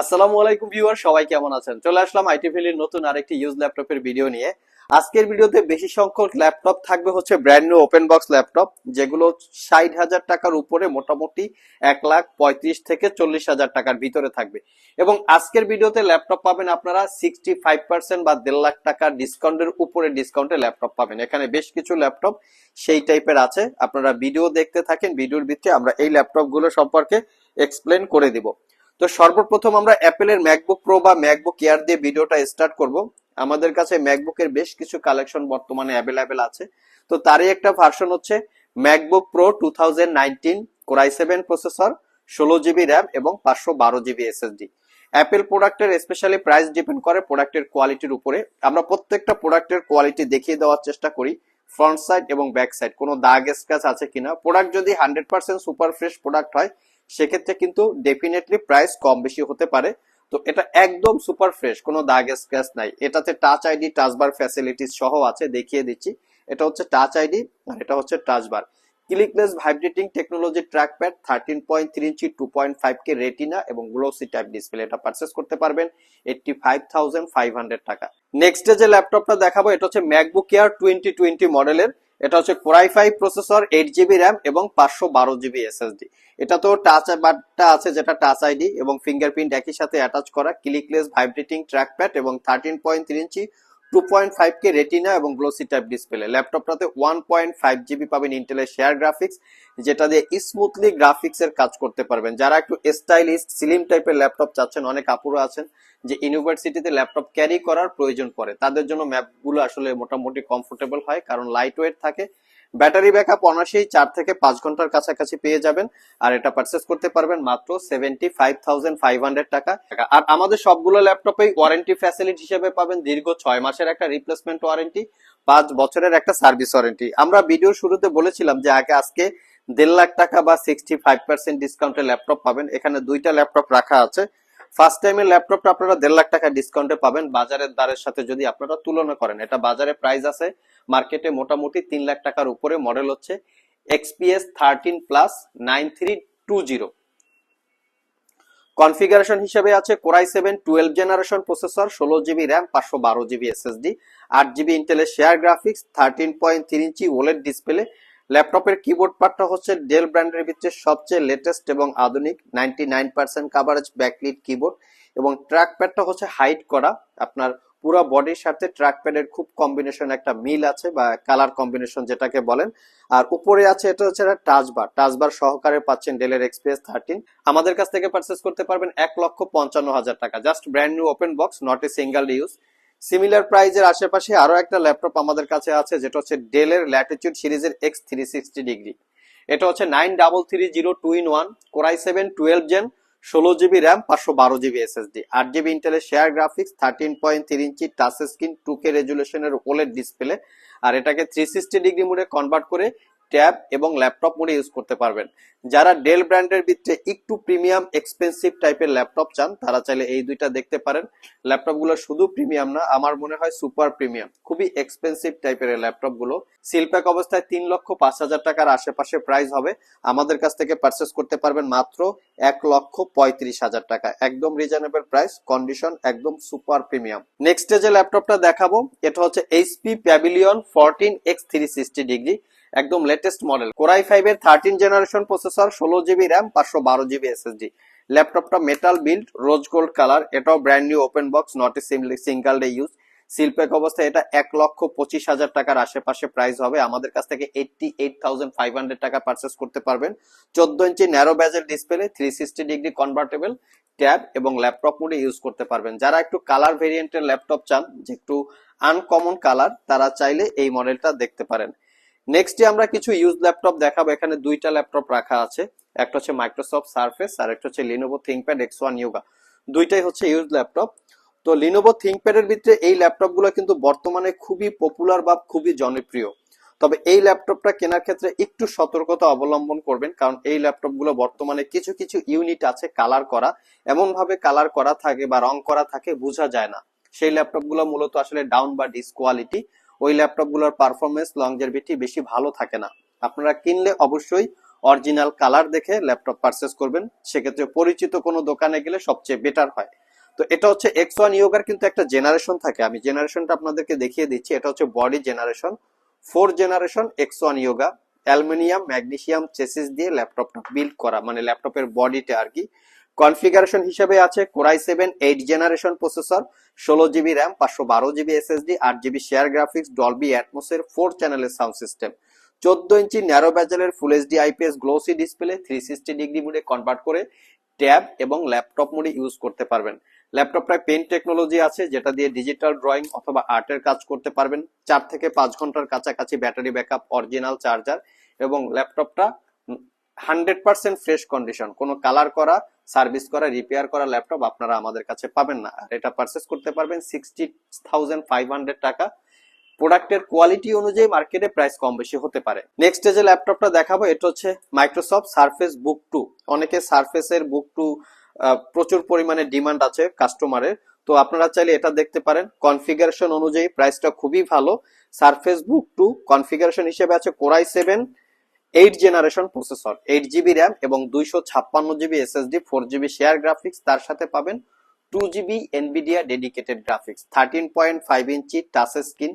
আসসালামু আলাইকুম ভিউয়ার, সবাই কেমন আছেন? চলে আসলাম আইটি ভ্যালির নতুন আরেকটি ইউজ ল্যাপটপের ভিডিও নিয়ে। আজকের ভিডিওতে বেশি সংখ্যক ল্যাপটপ থাকবে হচ্ছে brand new open box laptop যেগুলো ষাট হাজার টাকার উপরে মোটামুটি এক লাখ পঁয়ত্রিশ থেকে চল্লিশ হাজার টাকার ভিতরে থাকবে। এবং আজকের ভিডিওতে ল্যাপটপ পাবেন আপনারা সিক্সটি ফাইভ পার্সেন্ট বা দেড় লাখ টাকার ডিসকাউন্টের উপরে ডিসকাউন্টে ল্যাপটপ পাবেন। এখানে বেশ কিছু ল্যাপটপ সেই টাইপের আছে। আপনারা ভিডিও দেখতে থাকেন ভিডিওর ভিত্তিতে আমরা এই ল্যাপটপগুলো সম্পর্কে এক্সপ্লেন করে দিব। তো সর্বপ্রথম আমরা অ্যাপেলের ম্যাকবুক প্রো বা ম্যাকবুক এয়ার দিয়ে ভিডিওটা স্টার্ট করব। আমাদের কাছে ম্যাকবুকের বেশ কিছু কালেকশন বর্তমানে অ্যাভেলেবেল আছে। তো তারই একটা ভার্সন হচ্ছে MacBook Pro two thousand nineteen Core i seven processor, ষোলো জিবি র্যাম এবং পাঁচশো বারো জিবি এসএসডি। অ্যাপেল প্রোডাক্টের স্পেশালি প্রাইস ডিপেন্ড করে প্রোডাক্টের কোয়ালিটির উপরে। আমরা প্রত্যেকটা প্রোডাক্টের কোয়ালিটি দেখিয়ে দেওয়ার চেষ্টা করি ফ্রন্ট সাইড এবং ব্যাক সাইড কোনো দাগ স্ক্র্যাচ আছে কিনা? প্রোডাক্ট যদি hundred percent super fresh product হয় সেক্ষেত্রে কিন্তু ডেফিনেটলি প্রাইস কম বেশি হতে পারে। তো এটা একদম সুপার ফ্রেশ কোনো দাগ স্ক্র্যাচ নাই। এটাতে টাচ আইডি টাচবার ফ্যাসিলিটিস সহ আছে, দেখিয়ে দিচ্ছি। এটা হচ্ছে টাচ আইডি আর এটা হচ্ছে touch bar clickless vibrating technology trackpad thirteen point three inch two point five K retina এবং গ্লোসি টাইপ ডিসপ্লে এটা পারচেস করতে পারবেন। Eighty five thousand five hundred টাকা নেক্সট যে ল্যাপটপটা দেখাবো, এটা হচ্ছে ম্যাকবুক এয়ার টোয়েন্টি টোয়েন্টি মডেলের এটা হচ্ছে Core i five processor eight GB RAM এবং পাঁচশো বারো জিবি এসএসডি এটা তো টাচ বারটা আছে যেটা টাচ আইডি এবং ফিঙ্গারপ্রিন্ট একই সাথে অ্যাটাচ করা ক্লিকলেস ভাইব্রেটিং ট্র্যাকপ্যাড এবং thirteen point inch two point five K retina এবং গ্লোসি টাইপ ডিসপ্লে ল্যাপটপটাতে ওয়ান পয়েন্ট ফাইভ জিবি পাবেন ইন্টেলের শেয়ার গ্রাফিক্স যেটা দিয়ে স্মুথলি গ্রাফিক্স এর কাজ করতে পারবেন। যারা একটু স্টাইলিস্ট স্লিম টাইপের ল্যাপটপ চাচ্ছেন, অনেক আপুরা আছেন যে ইউনিভার্সিটিতে ল্যাপটপ ক্যারি করার প্রয়োজন পড়ে তাদের জন্য ম্যাপগুলো আসলে মোটামুটি কমফোর্টেবল হয়, কারণ লাইট ওয়েট থাকে। ব্যাটারি ব্যাকআপ অনাসেই চার থেকে পাঁচ ঘণ্টার কাছাকাছি পেয়ে যাবেন। আর এটা পারচেস করতে পারবেন মাত্র সেভেন্টি ফাইভ টাকা। আর আমাদের সবগুলো ল্যাপটপে ওয়ারেন্টি ফ্যাসিলিটি হিসেবে পাবেন দীর্ঘ ছয় মাসের একটা রিপ্লেসমেন্ট ওয়ারেন্টি পাঁচ বছরের একটা সার্ভিস ওয়ারেন্টি আমরা ভিডিও শুরুতে বলেছিলাম যে আগে আজকে দেড় লাখ টাকা বা সিক্সটি ফাইভ পার্সেন্ট ডিসকাউন্টে ল্যাপটপ পাবেন। এখানে দুইটা ল্যাপটপ রাখা আছে। ফার্স্ট টাইম টাইমের ল্যাপটপটা আপনারা দেড় লাখ টাকা ডিসকাউন্টে পাবেন। বাজারের দারের সাথে যদি আপনারা তুলনা করেন, এটা বাজারে প্রাইস আছে মার্কেটে মোটামুটি তিন লাখ টাকার উপরে মডেল হচ্ছে XPS thirteen plus nine three two zero. Configuration হিসেবে আছে Core i seven twelve generation processor, ষোলো জিবি র্যাম, পাঁচশো বারো জিবি এসএসডি, আট জিবি ইন্টেলের share graphics, thirteen point three inch OLED display, ল্যাপটপের কিবোর্ড পার্টটা হচ্ছে ডেল ব্র্যান্ডের ভিতরে সবচেয়ে লেটেস্ট এবং আধুনিক ninety nine percent coverage backlit keyboard এবং ট্র্যাক প্যাডটা হচ্ছে হাইট করা, আপনার পুরো বডির সাথে ট্র্যাক প্যাডের খুব কম্বিনেশন একটা মিল আছে বা কালার কম্বিনেশন যেটাকে বলেন। আর উপরে আছে এটা হচ্ছে একটা টাচবার টাচবার সহকারে পাচ্ছেন ডেলের এক্সপ্রেস থার্টিন আমাদের কাছ থেকে পারচেস করতে পারবেন এক লক্ষ পঞ্চান্ন হাজার টাকা। Just brand new open box not a single use similar প্রাইজের আশেপাশে আরও একটা ল্যাপটপ আমাদের কাছে আছে, যেটা হচ্ছে ডেলের ল্যাটিটিউড সিরিজের এক্স থ্রি সিক্সটি ডিগ্রি এটা হচ্ছে nine double three zero two in one Core i seven twelve gen ষোলো জিবি র্যাম পাঁচশো বারো জিবি এসএসডি আট জিবি ইন্টেলের share graphics thirteen point three inch touch screen two K রেজুলেশনের ওলের display আর এটাকে থ্রি সিক্সটি ডিগ্রি মোডে convert করে ট্যাব এবং ল্যাপটপ মোডে ইউজ করতে পারবেন। যারা ডেল ব্র্যান্ডের ভিতরে একটু প্রিমিয়াম এক্সপেন্সিভ টাইপের ল্যাপটপ চান, তারা চাইলে এই দুইটা দেখতে পারেন। ল্যাপটপগুলো শুধু প্রিমিয়াম না, আমার মনে হয় সুপার প্রিমিয়াম। খুবই এক্সপেন্সিভ টাইপের ল্যাপটপগুলো সিলপ্যাক অবস্থায় তিন লক্ষ পাঁচ হাজার টাকার আশেপাশে প্রাইস হবে। আমাদের কাছ থেকে পারচেস করতে পারবেন মাত্র এক লক্ষ পঁয়ত্রিশ হাজার টাকা। একদম রিজনেবল প্রাইস কন্ডিশন একদম সুপার প্রিমিয়াম। নেক্সট যে ল্যাপটপটা দেখাবো, এটা হচ্ছে HP Pavilion fourteen X three sixty degree একদম latest model Core i five এর থার্টিন জেনারেশন প্রসেসর ষোলো জিবি র্যাম পাঁচশো বারো জিবি এসএসডি ল্যাপটপটা metal build rose gold colour এটাও brand new open box not a single day use seal pack অবস্থায় এটা এক লক্ষ পঁচিশ হাজার টাকার আশেপাশে প্রাইস হবে। আমাদের কাছ থেকে eighty eight thousand five hundred টাকা পারচেস করতে পারবেন। চোদ্দ ইঞ্চি narrow ব্যাজের display three sixty degree convertible tab এবং ল্যাপটপ মোডে ইউজ করতে পারবেন। যারা একটু কালার ভেরিয়েন্টের ল্যাপটপ চান, যে একটু আনকমন কালার তারা চাইলে এই মডেলটা দেখতে পারেন। নেক্সটে আমরা কিছু ইউজ ল্যাপটপ দেখাবো। এখানে দুইটা ল্যাপটপ রাখা আছে। একটা হচ্ছে মাইক্রোসফট সার্ফেস আর একটা হচ্ছে Lenovo ThinkPad X one Yoga দুইটাই হচ্ছে ইউজ ল্যাপটপ তো লিনোভো থিঙ্কপ্যাড এর ভিতরে এই ল্যাপটপগুলো কিন্তু বর্তমানে খুবই পপুলার বা খুবই জনপ্রিয়। তবে এই ল্যাপটপটা কেনার ক্ষেত্রে একটু সতর্কতা অবলম্বন করবেন, কারণ এই ল্যাপটপগুলো বর্তমানে কিছু কিছু ইউনিট আছে কালার করা। এমন ভাবে কালার করা থাকে বা রং করা থাকে, বোঝা যায় না। সেই ল্যাপটপগুলো মূলত আসলে ডাউন বা ডিস কোয়ালিটি ওই ল্যাপটপগুলোর পারফরমেন্স লংজেভিটি বেশি ভালো থাকে না। আপনারা কিনলে অবশ্যই অরিজিনাল কালার দেখে ল্যাপটপ পারচেস করবেন। সেক্ষেত্রে পরিচিত কোনো দোকানে গেলে সবচেয়ে বেটার হয়। তো এটা হচ্ছে এক্স ওয়ান ইয়োগার কিন্তু একটা জেনারেশন থাকে। আমি জেনারেশনটা আপনাদেরকে দেখিয়ে দিচ্ছি। এটা হচ্ছে body generation four generation X one Yoga aluminium, magnesium chassis দিয়ে ল্যাপটপটা বিল্ড করা। মানে ল্যাপটপের বডিটা আর কি। কনফিগারেশন হিসেবে আছে core i seven, eight generation processor, ষোলো জিবি র্যাম, পাঁচশো বারো জিবি এসএসডি, আট জিবি শেয়ার গ্রাফিক্স, ডলবি অ্যাটমোসের ফোর চ্যানেলের সাউন্ড সিস্টেম। চোদ্দ ইঞ্চি narrow ব্যাজেলের full HD IPS glossy display three sixty degree মোডে কনভার্ট করে ট্যাব এবং ল্যাপটপ মোডে ইউজ করতে পারবেন। ল্যাপটপটায় পেন টেকনোলজি আছে, যেটা দিয়ে ডিজিটাল ড্রয়িং অথবা আর্টের কাজ করতে পারবেন। চার থেকে পাঁচ ঘণ্টার কাছাকাছি ব্যাটারি ব্যাকআপ অরিজিনাল চার্জার এবং ল্যাপটপটা হান্ড্রেড পার্সেন্ট ফ্রেশ কন্ডিশন কোনো কালার করা সার্ভিস করা, রিপেয়ার করা ল্যাপটপ আপনারা আমাদের কাছে পাবেন না। আর এটা পারচেস করতে পারবেন সিক্সটি থাউজেন্ড ফাইভ হান্ড্রেড টাকা। প্রোডাক্টের কোয়ালিটি অনুযায়ী মার্কেটে প্রাইস কম বেশি হতে পারে। নেক্সট যে ল্যাপটপটা দেখাবো, এটা হচ্ছে মাইক্রোসফট সার্ফেস বুক টু অনেকে সার্ফেসের বুক টু প্রচুর পরিমাণে ডিমান্ড আছে কাস্টমারের তো আপনারা চাইলে এটা দেখতে পারেন। কনফিগারেশন অনুযায়ী প্রাইসটা খুবই ভালো। সারফেস বুক টু কনফিগারেশন হিসেবে আছে core i seven eight generation processor eight GB RAM এবং দুইশো ছাপ্পান্ন GB SSD four GB share graphics তার সাথে পাবেন two GB Nvidia dedicated graphics thirteen point five inch touch screen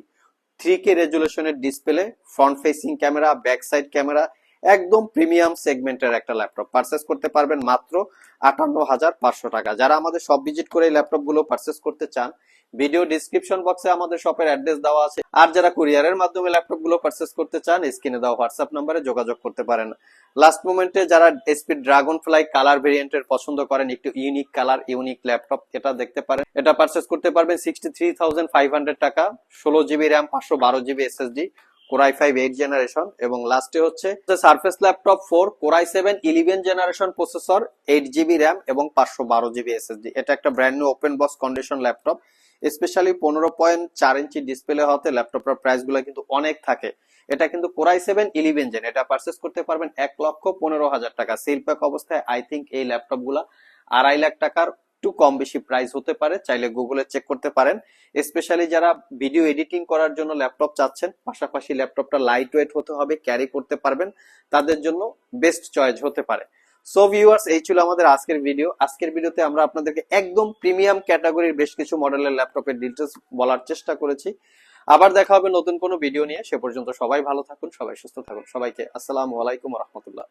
three K রেজুলেশনের display front facing camera back side camera একদম premium সেগমেন্টের একটা laptop. Purchase করতে পারবেন মাত্র আটান্ন হাজার পাঁচশো টাকা। যারা আমাদের সব ভিজিট করে এই ল্যাপটপগুলো পারচেস করতে চান ভিডিও ডিসক্রিপশন বক্সে আমাদের শপের অ্যাড্রেস দেওয়া আছে। আর যারা কুরিয়ারের মাধ্যমে ল্যাপটপগুলো পারচেস করতে চান স্ক্রিনে দেওয়া হোয়াটসঅ্যাপ নাম্বারে যোগাযোগ করতে পারেন। লাস্ট মোমেন্টে যারা এসপি ড্রাগন ফ্লাই কালার ভেরিয়েন্টের পছন্দ করেন, একটু ইউনিক কালার ইউনিক ল্যাপটপ, এটা দেখতে পারেন। এটা পারচেস করতে পারবেন sixty three thousand five hundred টাকা। ষোলো জিবি র্যাম পাঁচশো বারো GB SSD core i five eight generation এবং লাস্টে হচ্ছে Surface laptop four core i seven eleven generation processor eight GB RAM এবং পাঁচশো বারো জিবি এসএসডি এটা একটা brand new open box condition laptop specially পনেরো পয়েন্ট চার ইঞ্চি ডিসপ্লে হতে ল্যাপটপের প্রাইসগুলো কিন্তু অনেক থাকে। এটা কিন্তু core i seven eleven gen এটা পারচেস করতে পারবেন এক লক্ষ পনেরো হাজার টাকা। সেল প্যাক অবস্থায় আই থিঙ্ক এই ল্যাপটপগুলা আড়াই লাখ টাকার একটু কম বেশি প্রাইস হতে পারে, চাইলে গুগলে চেক করতে পারেন। স্পেশালি যারা ভিডিও এডিটিং করার জন্য ল্যাপটপ চাচ্ছেন, পাশাপাশি ল্যাপটপটা লাইট ওয়েট হতে হবে ক্যারি করতে পারবেন, তাদের জন্য বেস্ট চয়েস হতে পারে। সো ভিউয়ার্স এই ছিল আমাদের আজকের ভিডিও আজকের ভিডিওতে আমরা আপনাদেরকে একদম প্রিমিয়াম ক্যাটাগরির বেশ কিছু মডেলের ল্যাপটপের ডিটেলস বলার চেষ্টা করেছি। আবার দেখা হবে নতুন কোনো ভিডিও নিয়ে। সে পর্যন্ত সবাই ভালো থাকুন, সবাই সুস্থ থাকুন। সবাইকে আসসালামু আলাইকুম রহমতুল্লাহ।